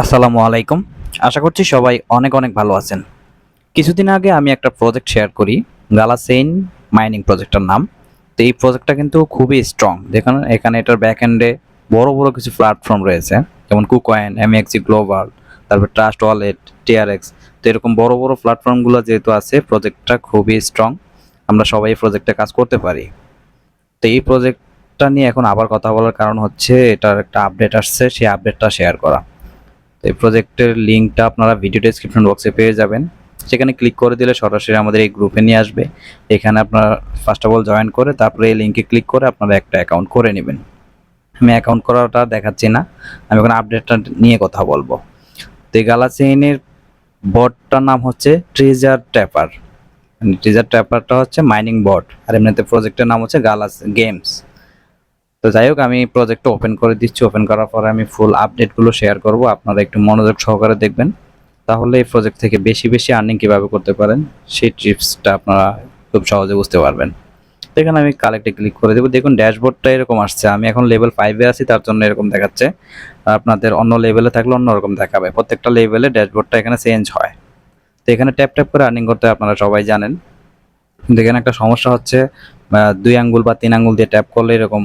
আসসালামু আলাইকুম। আশা করছি সবাই অনেক অনেক ভালো আছেন। কিছুদিন আগে আমি একটা প্রজেক্ট শেয়ার করি গালাসেইন মাইনিং প্রজেক্টটার নাম। তো এই প্রজেক্টটা কিন্তু খুবই স্ট্রং দেখুন, এখানে এটার ব্যাক এন্ডে বড় বড় কিছু প্ল্যাটফর্ম রয়েছে, যেমন কুকয়েন এমএক্সি গ্লোবাল তারপর ট্রাস্ট ওয়ালেট টিআরএক্স তো এরকম বড় বড় প্ল্যাটফর্মগুলো যেহেতু আছে প্রজেক্টটা খুবই স্ট্রং আমরা সবাই এই প্রজেক্টে কাজ করতে পারি। তো এই প্রজেক্টটা নিয়ে এখন আবার কথা বলার কারণ হচ্ছে, এটার একটা আপডেট আসছে, সেই আপডেটটা শেয়ার করা। এই প্রজেক্টের লিঙ্কটা আপনারা ভিডিও ডেসক্রিপশন বক্সে পেয়ে যাবেন। সেখানে ক্লিক করে দিলে সরাসরি আমাদের এই গ্রুপে নিয়ে আসবে। এখানে আপনারা ফার্স্ট অফ অল জয়েন করে তারপরে এই লিঙ্কে ক্লিক করে আপনারা একটা অ্যাকাউন্ট করে নেবেন। আমি অ্যাকাউন্ট করাটা দেখাচ্ছি না, আমি এখন আপডেটটা নিয়ে কথা বলব। তো এই গালাচেইনের বটটার নাম হচ্ছে ট্রেজার ট্যাপার ট্রেজার ট্যাপারটা হচ্ছে মাইনিং বট আর এমনিতে প্রজেক্টের নাম হচ্ছে গালাস গেমস তো যাই হোক, আমি প্রজেক্টটা ওপেন করে দিচ্ছি। ওপেন করার পরে আমি ফুল আপডেটগুলো শেয়ার করব। আপনারা একটু মনোযোগ সহকারে দেখবেন। তাহলে এই প্রজেক্ট থেকে বেশি বেশি আর্নিং কীভাবে করতে পারেন, সেই টিপসটা আপনারা খুব সহজে বুঝতে পারবেন। তো এখানে আমি কালেক্টে ক্লিক করে দেবো। দেখুন ড্যাশবোর্ডটা এরকম আসছে। আমি এখন লেভেল ফাইভে আছি, তার জন্য এরকম দেখাচ্ছে। আপনাদের অন্য লেভেলে থাকলে অন্যরকম দেখাবে। প্রত্যেকটা লেভেলে ড্যাশবোর্ডটা এখানে চেঞ্জ হয়। তো এখানে ট্যাপ ট্যাপ করে আর্নিং করতে আপনারা সবাই জানেন। কিন্তু এখানে একটা সমস্যা হচ্ছে দুই আঙ্গুল বা তিন আঙ্গুল দিয়ে ট্যাপ করলে এরকম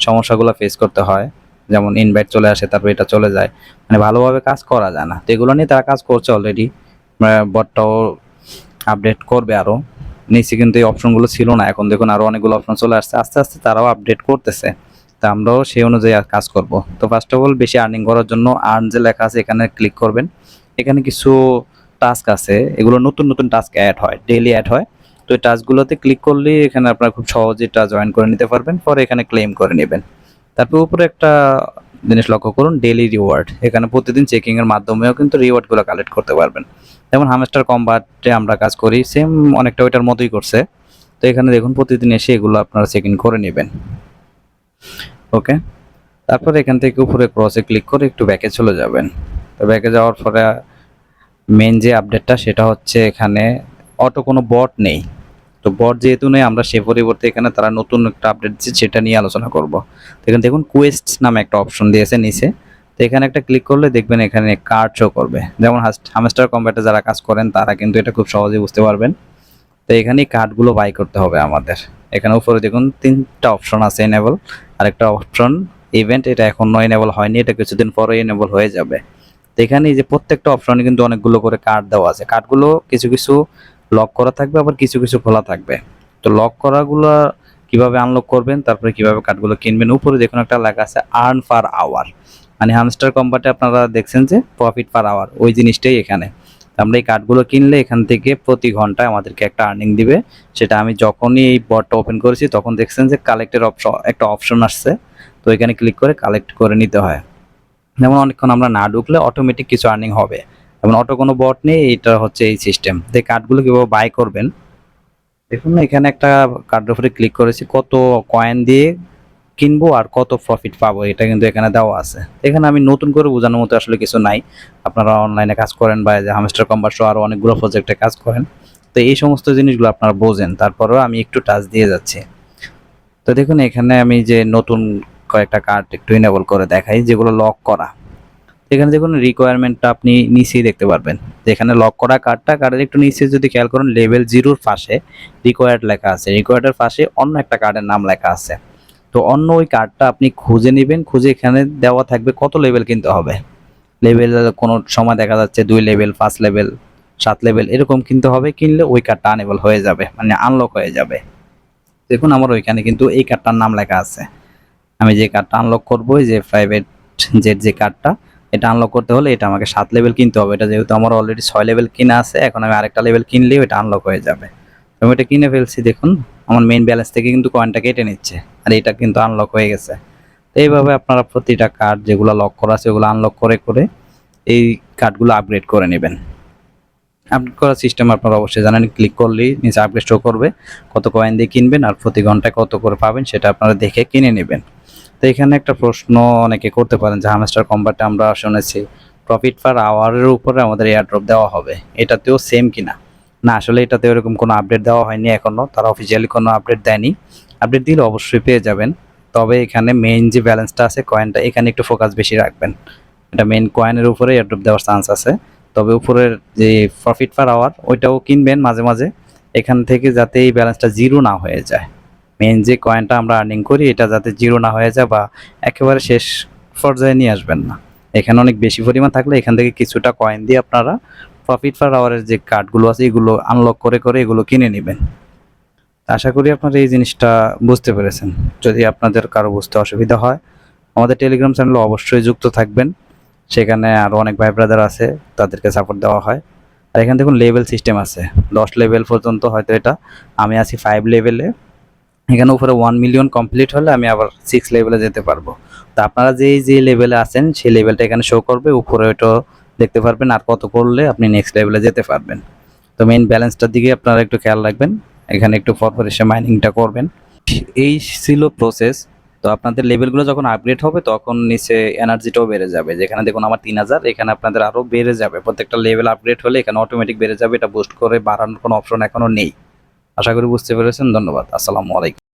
সমস্যাগুলো ফেস করতে হয়। যেমন ইনভাইট চলে আসে, তারপর এটা চলে যায়। মানে ভালোভাবে কাজ করা যায় না। তো এগুলো নিয়ে তারা কাজ করছে অলরেডি বটটাও আপডেট করবে আরও নিচে কিন্তু এই অপশনগুলো ছিল না। এখন দেখুন আরও অনেকগুলো অপশন চলে আসছে। আস্তে আস্তে তারাও আপডেট করতেছে। তা আমরাও সেই অনুযায়ী কাজ করব। তো ফার্স্ট অফ অল বেশি আর্নিং করার জন্য আর্ন যে লেখা আছে, এখানে ক্লিক করবেন। এখানে কিছু টাস্ক আছে। এগুলো নতুন নতুন টাস্ক অ্যাড হয়। ডেইলি অ্যাড হয়। তো এই টাস্কগুলোতে ক্লিক করলে এখানে আপনারা খুব সহজে এটা জয়েন করে নিতে পারবেন। পরে এখানে ক্লেম করে নেবেন। তারপর উপরে একটা জিনিস লক্ষ্য করুন ডেলি রিওয়ার্ড এখানে প্রতিদিন চেকিং এর মাধ্যমেও কিন্তু রিওয়ার্ডগুলো কালেক্ট করতে পারবেন। যেমন হামেস্টার কম্বাটে আমরা কাজ করি সেম অনেকটা ওইটার মতোই করছে। তো এখানে দেখুন, প্রতিদিন এসে এগুলো আপনারা চেক ইন করে নেবেন। ওকে? তারপর এখান থেকে উপরে ক্রসে ক্লিক করে একটু ব্যাকে চলে যাবেন। তো ব্যাকে যাওয়ার পরে মেন যে আপডেটটা সেটা হচ্ছে এখানে অটো কোনো বট নেই। তো বট যেহেতু নেই, আমরা সে পরিবর্তে এখানে তারা নতুন একটা আপডেট দিচ্ছে, সেটা নিয়ে আলোচনা করব। তো এখানে দেখুন কোয়েস্ট নামে একটা অপশন দিয়েছে নিচে। তো এখানে একটা ক্লিক করলে দেখবেন এখানে কার্ড শো করবে। যেমন হামস্টার কম্প্যাটে যারা কাজ করেন, তারা কিন্তু এটা খুব সহজেই বুঝতে পারবেন। তো এখানে কার্ডগুলো বাই করতে হবে আমাদের। এখানে উপরে দেখুন, তিনটা অপশন আছে এনেবল আর একটা অপশন ইভেন্ট এটা এখনও এনেবল হয়নি, এটা কিছুদিন পরে এনেবল হয়ে যাবে। তো এখানে যে প্রত্যেকটা অপশনে কিন্তু অনেকগুলো করে কার্ড দেওয়া আছে। কার্ডগুলো কিছু কিছু লক করা থাকবে, আবার কিছু কিছু খোলা থাকবে। তো লক করাগুলো কীভাবে আনলক করবেন, তারপরে কীভাবে কার্ডগুলো কিনবেন, উপরে দেখুন একটা লেখা আছে আর্ন পার আওয়ার মানে হামস্টার কোম্পানিতে আপনারা দেখছেন যে প্রফিট পার আওয়ার ওই জিনিসটাই এখানে। আমরা এই কার্ডগুলো কিনলে এখান থেকে প্রতি ঘন্টায় আমাদেরকে একটা আর্নিং দিবে। সেটা আমি যখনই এই বটটা ওপেন করেছি, তখন দেখছেন যে কালেক্টের অপশন একটা অপশন আসছে। তো এখানে ক্লিক করে কালেক্ট করে নিতে হয়। যেমন অনেকক্ষণ আমরা না ঢুকলে অটোমেটিক কিছু আর্নিং হবে। যেমন অটো কোনো বট নেই, এটা হচ্ছে এই সিস্টেম তো এই কার্ডগুলো কীভাবে বাই করবেন? দেখুন এখানে একটা কার্ডের উপরে ক্লিক করেছি, কত কয়েন দিয়ে কিনবো আর কত প্রফিট পাবো, এটা কিন্তু এখানে দেওয়া আছে। এখানে আমি নতুন করে বোঝানোর মতো আসলে কিছু নাই। আপনারা অনলাইনে কাজ করেন বা যে হামস্টার কম্বার সহ আরও অনেকগুলো প্রজেক্টে কাজ করেন। তো এই সমস্ত জিনিসগুলো আপনারা বোঝেন, তারপরেও আমি একটু টাচ দিয়ে যাচ্ছি। তো দেখুন, এখানে আমি যে নতুন কয়েকটা কার্ড একটু ইনেবল করে দেখাই, যেগুলো লক করা। এখানে দেখুন রিকোয়ারমেন্টটা আপনি নিচেই দেখতে পারবেন। যেখানে লক করা কার্ডটা কার্ডের একটু নিচে যদি খেয়াল করুন লেভেল জিরোর পাশে রিকোয়ার্ড লেখা আছে। রিকোয়ার্ডের পাশে অন্য একটা কার্ডের নাম লেখা আছে। তো অন্য ওই কার্ডটা আপনি খুঁজে নেবেন, খুঁজে এখানে দেওয়া থাকবে কত লেভেল কিনতে হবে। লেভেল কোনো সময় দেখা যাচ্ছে দুই লেভেল পাঁচ লেভেল সাত লেভেল এরকম কিনতে হবে, কিনলে ওই কার্ডটা আনেবল হয়ে যাবে মানে আনলক হয়ে যাবে। দেখুন আমার ওইখানে কিন্তু এই কার্ডটার নাম লেখা আছে। আমি যে কার্ডটা আনলক করব যে প্রাইভেট জেট যে কার্ডটা এটা আনলক করতে হলে এটা আমাকে সাত লেভেল কিনতে হবে। এটা যেহেতু আমার অলরেডি ছয় লেভেল কিনা আছে, এখন আমি আরেকটা লেভেল কিনলেও এটা আনলক হয়ে যাবে। আমি এটা কিনে ফেলছি, দেখুন, আমার মেইন ব্যালেন্স থেকে কিন্তু কয়েনটা কেটে নিচ্ছে, আর এটা কিন্তু আনলক হয়ে গেছে। তো এইভাবে আপনারা প্রতিটা কার্ড যেগুলো লক করা আছে, ওগুলো আনলক করে করে এই কার্ডগুলো আপগ্রেড করে নেবেন। আপডেট করার সিস্টেম আপনারা অবশ্যই জানেন ক্লিক করলেই নিচে আপগ্রেড শো করবে, কত কয়েন দিয়ে কিনবেন আর প্রতি ঘন্টায় কত করে পাবেন সেটা আপনারা দেখে কিনে নেবেন। তো এখানে একটা প্রশ্ন অনেকে করতে পারেন যে হামেস্টার কম্বাটে আমরা শুনেছি। প্রফিট পার আওয়ারের উপরে আমাদের এয়ারড্রপ দেওয়া হবে। এটাতেও সেম কিনা? না, আসলে এটাতে এরকম কোনো আপডেট দেওয়া হয়নি এখনও তারা অফিসিয়ালি কোনো আপডেট দেয়নি। আপডেট দিলে অবশ্যই পেয়ে যাবেন। তবে এখানে মেইন যে ব্যালেন্সটা আছে কয়েনটা এখানে একটু ফোকাস বেশি রাখবেন। এটা মেইন কয়েনের উপরে এয়ারড্রপ দেওয়ার চান্স আছে। তবে উপরের যে প্রফিট পার আওয়ার ওইটাও কিনবেন মাঝে মাঝে। এখান থেকে যাতে এই ব্যালেন্সটা জিরো না হয়ে যায়। মেইন যে কয়েনটা আমরা আর্নিং করি, এটা যাতে জিরো না হয়ে যায় বা একেবারে শেষ পর্যায়ে নিয়ে আসবেন না। এখানে অনেক বেশি পরিমাণ থাকলে এখান থেকে কিছুটা কয়েন দিয়ে আপনারা প্রফিট ফার আওয়ারের যে কার্ডগুলো আছে, এগুলো আনলক করে করে এগুলো কিনে নেবেন। আশা করি আপনারা এই জিনিসটা বুঝতে পেরেছেন। যদি আপনাদের কারও বুঝতে অসুবিধা হয়, আমাদের টেলিগ্রাম চ্যানেলে অবশ্যই যুক্ত থাকবেন। সেখানে আরও অনেক ভাই ব্রাদার আছে, তাদেরকে সাপোর্ট দেওয়া হয়। আর এখানে দেখুন লেভেল সিস্টেম আছে। দশ লেভেল পর্যন্ত হয়তো এটা। আমি আছি ফাইভ লেভেলে এখানে উপরে ওয়ান মিলিয়ন কমপ্লিট হলে আমি আবার সিক্স লেভেলে যেতে পারব। তো আপনারা যেই যে লেভেলে আছেন, সেই লেভেলটা এখানে শো করবে। উপরে ওইটাও দেখতে পারবেন আর কত করলে আপনি নেক্সট লেভেলে যেতে পারবেন। তো মেইন ব্যালেন্সটার দিকে আপনারা একটু খেয়াল রাখবেন। এখানে একটু পরপর এসে মাইনিংটা করবেন। এই ছিল প্রসেস তো আপনাদের লেভেলগুলো যখন আপগ্রেড হবে, তখন নিচে এনার্জিটাও বেড়ে যাবে। যেখানে দেখুন আমার তিন হাজার, এখানে আপনাদের আরও বেড়ে যাবে। প্রত্যেকটা লেভেল আপগ্রেড হলে এখানে অটোমেটিক বেড়ে যাবে। এটা বুস্ট করে বাড়ানোর কোনো অপশন এখনও নেই। আশা করি বুঝতে পেরেছেন। ধন্যবাদ। আসসালামু আলাইকুম।